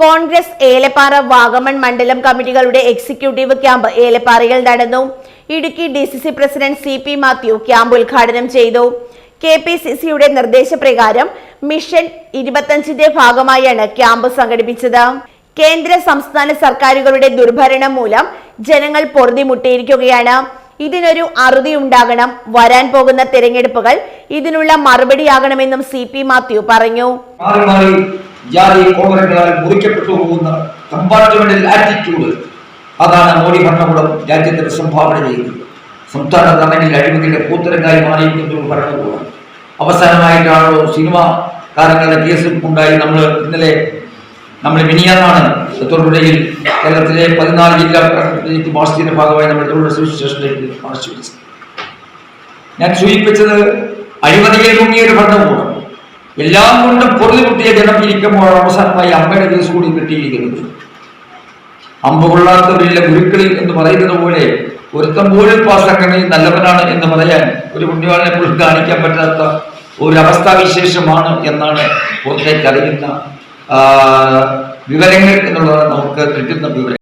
കോൺഗ്രസ് ഏലപ്പാറ വാഗമൺ മണ്ഡലം കമ്മിറ്റികളുടെ executive camp ഏലപ്പാറയിൽ നടന്നു. Idukki D C C president C P Mathew camp ഉദ്ഘാടനം ചെയ്തു. കെ പി സി സിയുടെ നിർദ്ദേശപ്രകാരം മിഷൻ ഇരുപത്തഞ്ചിന്റെ ഭാഗമായാണ് ക്യാമ്പ് സംഘടിപ്പിച്ചത്. കേന്ദ്ര സംസ്ഥാന സർക്കാരുകളുടെ ദുർഭരണം മൂലം ജനങ്ങൾ പൊറുതിമുട്ടിയിരിക്കുകയാണ്. ഇതിനൊരു അറുതി ഉണ്ടാകണം വരാൻ പോകുന്ന തിരഞ്ഞെടുപ്പുകൾ ഇതിനുള്ള മറുപടിയാകണമെന്നും സി പി മാത്യു പറഞ്ഞു. ജാതി കോമരങ്ങളാൽ മുറിക്കപ്പെട്ടു പോകുന്ന കമ്പാർട്ട്മെന്റൽ ആറ്റിറ്റ്യൂഡ് അതാണ് മോഡി ഭരണകൂടം രാജ്യത്തിന് സംഭാവന ചെയ്യുന്നത്. സംസ്ഥാന തമ്മിൽ അഴിമതിയുടെ കൂത്തരങ്ങായി മാറിയിരിക്കുന്ന ഭരണകൂടം അവസാനമായിട്ടാണല്ലോ സിനിമ താരങ്ങളുടെ കേസ് ഉണ്ടായി? നമ്മൾ ഇന്നലെ നമ്മൾ മിനിയാന്നാണ് തൊടുപുഴയിൽ കേരളത്തിലെ പതിനാല് ജില്ലാ കളക്ടറേറ്റ് മാർച്ചിന്റെ ഭാഗമായി നമ്മൾ തൊടുപുഴ സിവിൽ സ്റ്റേഷനിലേക്ക് ഞാൻ സൂചിപ്പിച്ചത് അഴിമതിയിൽ മുങ്ങിയ ഒരു ഭരണകൂടം. എല്ലാം കൊണ്ടും പൊറുതിമുട്ടിയ ജനം ഇരിക്കുമ്പോൾ അവസാനമായി അമ്മയുടെ ദിവസം കൂടി കിട്ടിയിരിക്കുന്നത് അമ്പ് കൊള്ളാത്തവരില്ല ഗുരുക്കളിൽ എന്ന് പറയുന്നത് പോലെ ഒരുത്തം പോലും പാസക്കണയിൽ നല്ലവനാണ് എന്ന് പറയാൻ ഒരു പുണ്യവാളിനെ പോലും കാണിക്കാൻ പറ്റാത്ത ഒരു അവസ്ഥാവിശേഷമാണ് എന്നാണ് പുറത്തേക്ക് അറിയുന്ന വിവരങ്ങൾ എന്നുള്ളത് നമുക്ക് കിട്ടുന്ന വിവരം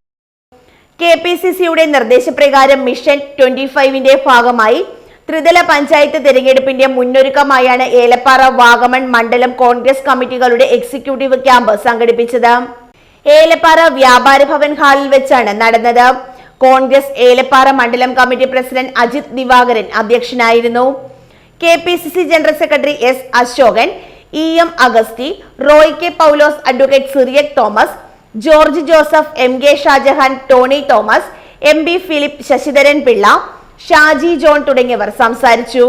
കെ പി സി സിയുടെ നിർദ്ദേശപ്രകാരം മിഷൻ ട്വന്റി ഫൈവിന്റെ ഭാഗമായി ത്രിതല പഞ്ചായത്ത് തെരഞ്ഞെടുപ്പിന്റെ മുന്നൊരുക്കമായാണ് ഏലപ്പാറ വാഗമൺ മണ്ഡലം കോൺഗ്രസ് കമ്മിറ്റികളുടെ എക്സിക്യൂട്ടീവ് ക്യാമ്പ് സംഘടിപ്പിച്ചത്. ഏലപ്പാറ വ്യാപാര ഭവൻ ഹാളിൽ വെച്ചാണ് നടന്നത്. കോൺഗ്രസ് ഏലപ്പാറ മണ്ഡലം കമ്മിറ്റി പ്രസിഡന്റ് അജിത് ദിവാകരൻ അധ്യക്ഷനായിരുന്നു. K P C C general secretary S Ashokan E M Augusty Roy K Paulose advocate Cyriac Thomas George Joseph M K Shajahan Tony Thomas M B Philip Sasidharan Pillai Shaji John തുടങ്ങിയവർ സംസാരിച്ചു.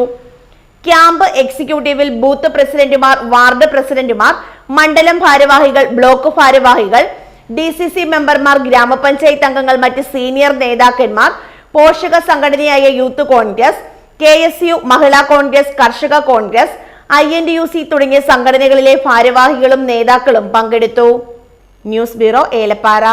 Camp എക്സിക്യൂട്ടീവിൽ booth പ്രസിഡന്റുമാർ ward പ്രസിഡന്റുമാർ മണ്ഡലം ഭാരവാഹികൾ block ഭാരവാഹികൾ D C C മെമ്പർമാർ ഗ്രാമപഞ്ചായത്ത് അംഗങ്ങൾ മറ്റ് സീനിയർ നേതാക്കന്മാർ പോഷക സംഘടനയായ youth Congress K S U Mahila Congress Karshaka Congress I N D U C തുടങ്ങിയ സംഘടനകളിലെ ഭാരവാഹികളും നേതാക്കളും പങ്കെടുത്തു. News bureau Elappara.